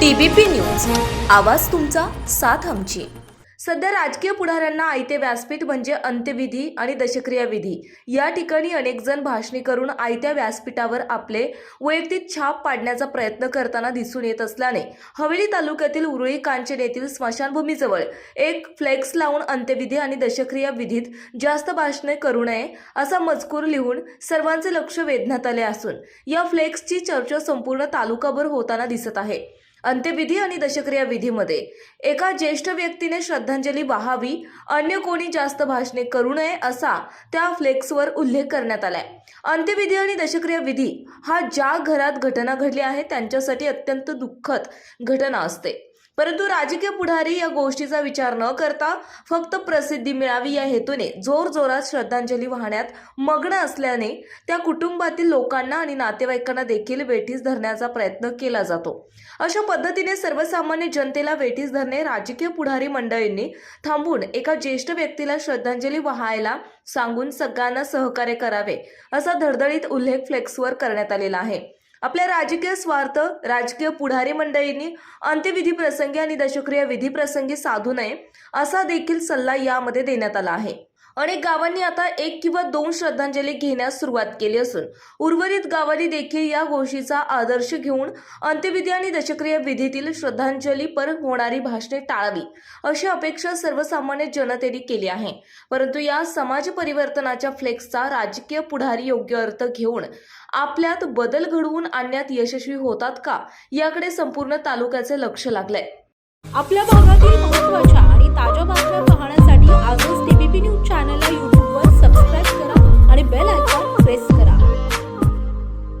TBP news. आवाज तुमचा साथ आमची. सध्या राजकीय पुढाऱ्यांना आयते व्यासपीठ म्हणजे अंत्यविधी आणि दशक्रिया विधी. या ठिकाणी अनेक जण भाषणी करून आयत्या व्यासपीठावर आपले वैयक्तिक छाप पाडण्याचा प्रयत्न करताना दिसून येत असल्याने हवेली तालुक्यातील उरुळी कांचन येथील स्मशानभूमीजवळ एक फ्लेक्स लावून अंत्यविधी आणि दशक्रिया विधीत जास्त भाषणे करू नये असा मजकूर लिहून सर्वांचे लक्ष वेधण्यात आले असून या फ्लेक्सची चर्चा संपूर्ण तालुकाभर होताना दिसत आहे. अंत्यविधी आणि दशक्रिया विधीमध्ये. एका ज्येष्ठ व्यक्तीने श्रद्धांजली वाहावी अन्य कोणी जास्त भाषणे करू नये असा त्या फ्लेक्सवर उल्लेख करण्यात आलाय. अंत्यविधी आणि दशक्रिया विधी हा ज्या घरात घटना घडली आहे त्यांच्यासाठी अत्यंत दुःखद घटना असते. परंतु राजकीय पुढारी या गोष्टीचा विचार न करता फक्त प्रसिद्धी मिळावी या हेतूने जोरजोरात श्रद्धांजली वाहण्यात मग्न असल्याने त्या कुटुंबातील लोकांना आणि नातेवाईकांना देखील वेठीस धरण्याचा प्रयत्न केला जातो. अशा पद्धतीने सर्वसामान्य जनतेला वेठीस धरणे राजकीय पुढारी मंडळींनी थांबून एका ज्येष्ठ व्यक्तीला श्रद्धांजली वाहायला सांगून सगळ्यांना सहकार्य करावे असा धडधडीत उल्लेख फ्लेक्सवर करण्यात आलेला आहे. आपल्या राजकीय स्वार्थ राजकीय पुढारी मंडळींनी अंत्यविधी प्रसंगी आणि दशक्रिया विधी प्रसंगी साधू नये असा देखील सल्ला यामध्ये देण्यात आला आहे. अनेक गावांनी आता एक किंवा दोन श्रद्धांजली घेण्यास सुरुवात केली असून उर्वरित गावांनी देखील या गोष्टीचा आदर्श घेऊन अंत्यविधी आणि दशक्रिया विधीतील श्रद्धांजली पर होणारी भाषणे टाळावी अशी अपेक्षा सर्वसामान्य जनतेने केली आहे. परंतु या समाज परिवर्तनाच्या फ्लेक्सचा राजकीय पुढारी योग्य अर्थ घेऊन आपल्यात बदल घडवून आणण्यात यशस्वी होतात का याकडे संपूर्ण तालुक्याचे लक्ष लागलंय. आपल्या भागातील महत्त्वाच्या आणि ताज्या